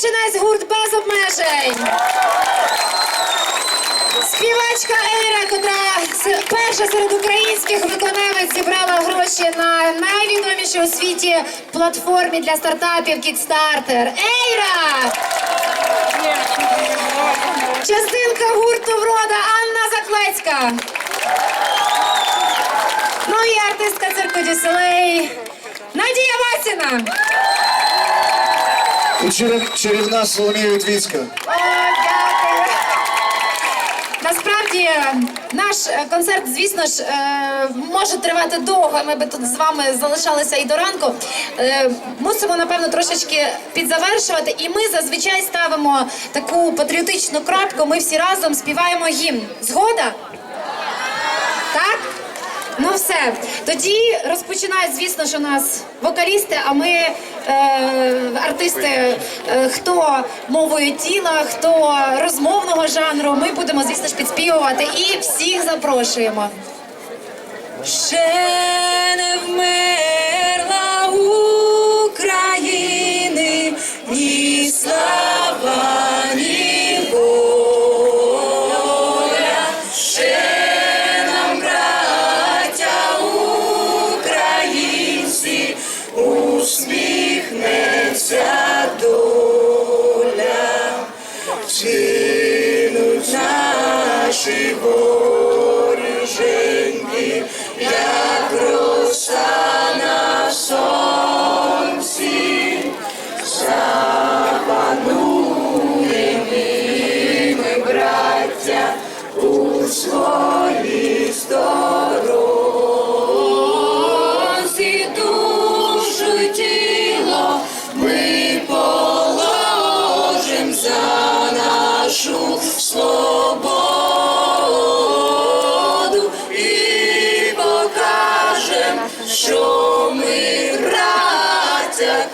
Чернеченець гурт без обмежень. Співачка Ейра, котра перша серед українських виконавець зібрала гроші на найвідомішій у світі платформі для стартапів Kickstarter. Ейра! Частинка гурту врода Анна Заклецька. Ну і артистка цирку Дюселей Надія Васіна. І чарів- чарівна Соломія Вітвіцька. О. Насправді наш е, концерт, звісно ж, е, може тривати довго. Ми би тут з вами залишалися і до ранку. Е, Мусимо, напевно, трошечки підзавершувати. І ми зазвичай ставимо таку патріотичну крапку. Ми всі разом співаємо гімн. Згода? Все. Тоді розпочинають, звісно ж, у нас вокалісти, а ми е, артисти, е, хто мовою тіла, хто розмовного жанру. Ми будемо, звісно ж, підспівувати і всіх запрошуємо. Ще impossível. що ми браття.